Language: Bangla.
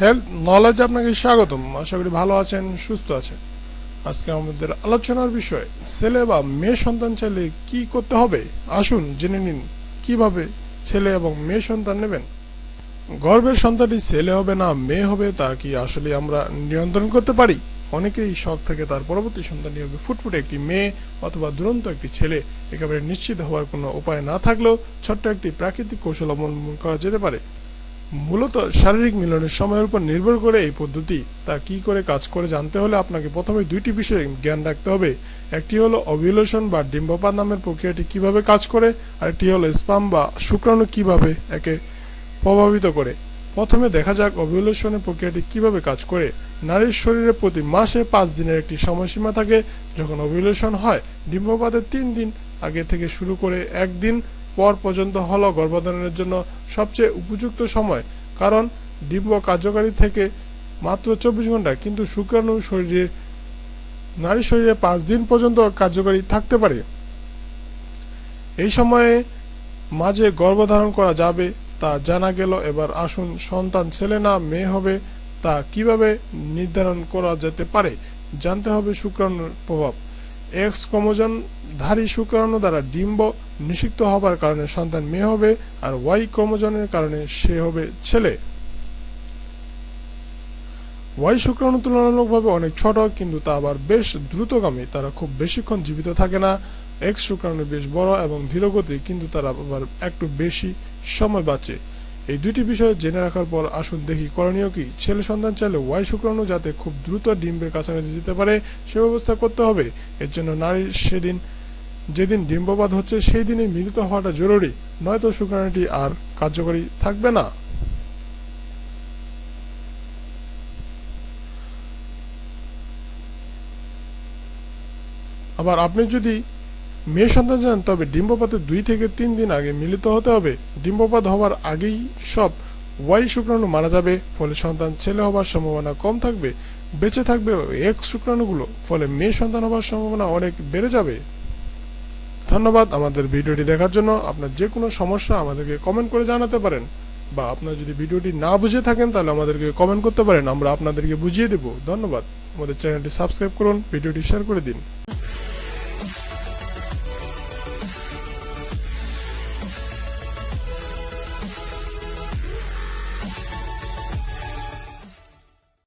হেলথ নলেজ আপনাকে স্বাগতম। আশা করি ভালো আছেন, সুস্থ আছেন। আজকে আমাদের আলোচনার বিষয়, ছেলে বা মেয়ে সন্তান চাইলে কি করতে হবে? আসুন, জেনে নিন, কীভাবে ছেলে এবং মেয়ে সন্তান নেবেন? গর্ভের সন্তানটি ছেলে হবে না, মেয়ে হবে, তা কি আসলে আমরা নিয়ন্ত্রণ করতে পারি? অনেকেই শখ থেকে তার পরবর্তী সন্তানটি হবে ফুটফুটে একটি মেয়ে অথবা দুরন্ত একটি ছেলে। একেবারে নিশ্চিত হওয়ার কোনো উপায় না থাকলেও ছোট্ট একটি প্রাকৃতিক কৌশল অবলম্বন করা যেতে পারে। মূলত শারীরিক মিলনের সময়ের উপর নির্ভর করে এই পদ্ধতি। তা কি করে কাজ করে জানতে হলে আপনাকে প্রথমে দুইটি বিষয়ে জ্ঞান রাখতে হবে। একটি হলো অভিউলেশন বা ডিম্বপাত নামের প্রক্রিয়াটি কীভাবে কাজ করে আর একটি হলো স্পাম বা শুক্রাণু কীভাবে একে প্রভাবিত করে। প্রথমে দেখা যাক অভিউলেশনের প্রক্রিয়াটি কীভাবে কাজ করে। নারীর শরীরে প্রতি মাসে পাঁচ দিনের একটি সময়সীমা থাকে। যখন অভিউলেশন হয় ডিম্বপাতের তিন দিন আগে থেকে শুরু করে একদিন পর পর্যন্ত হল গর্ভধারণের জন্য সবচেয়ে উপযুক্ত সময়। কারণ ডিম্ব কার্যকারী থেকে মাত্র চব্বিশ ঘণ্টা, কিন্তু শুক্রাণু শরীরে, নারী শরীরে পাঁচ দিন পর্যন্ত কার্যকারী থাকতে পারে। এই সময়ে মাঝে গর্ভধারণ করা যাবে তা জানা গেল। এবার আসুন, সন্তান, ছেলে না মেয়ে হবে তা কীভাবে নির্ধারণ করা যেতে পারে? জানতে হবে শুক্রাণুর প্রভাব। এক্স ক্রোমোজোম ধারী শুক্রাণু দ্বারা ডিম্ব নিষিক্ত হবার কারণে সন্তান মেয়ে হবে আর ওয়াই ক্রোমোজোমের কারণে সে হবে ছেলে। ওয়াই শুক্রাণু তুলনামূলকভাবে অনেক ছোট, কিন্তু তা আবার বেশ দ্রুতগামী। তারা খুব বেশিক্ষণ জীবিত থাকে না। এক্স শুক্রাণু বেশ বড় এবং ধীরগতি কিন্তু তারা আবার একটু বেশি সময় বাঁচে। এই দুটি বিষয় জেনে রাখার পর আসুন দেখি করণীয় কি। ছেলে সন্তান চাইলে ওয়াই শুক্রাণু যাতে খুব দ্রুত ডিম্বের কাছাকাছি যেতে পারে, সে ব্যবস্থা করতে হবে। এর জন্য নারীর সেদিন, যেদিন ডিম্ববাদ হচ্ছে, সেই দিনে মিলিত হওয়াটা জরুরি। নয়তো শুক্রাণুটি আর কার্যকরী থাকবে না। আবার আপনি যদি মেয়ে সন্তান চান তবে ডিম্বপাতের দুই থেকে তিন দিন আগে মিলিত হতে হবে। ডিম্বপাত হওয়ার আগেই সব ওয়াই শুক্রাণু মারা যাবে, ফলে সন্তান ছেলে হবার সম্ভাবনা কম থাকবে, বেঁচে থাকবে এক শুক্রাণুগুলো, ফলে মেয়ে সন্তান হবার সম্ভাবনা অনেক বেড়ে যাবে। ধন্যবাদ আমাদের ভিডিওটি দেখার জন্য। আপনার যে কোনো সমস্যা আমাদেরকে কমেন্ট করে জানাতে পারেন। বা আপনার যদি ভিডিওটি না বুঝে থাকেন, তাহলে আমাদেরকে কমেন্ট করতে পারেন, আমরা আপনাদেরকে বুঝিয়ে দেব। ধন্যবাদ। আমাদের চ্যানেলটি সাবস্ক্রাইব করুন, ভিডিওটি শেয়ার করে দিন।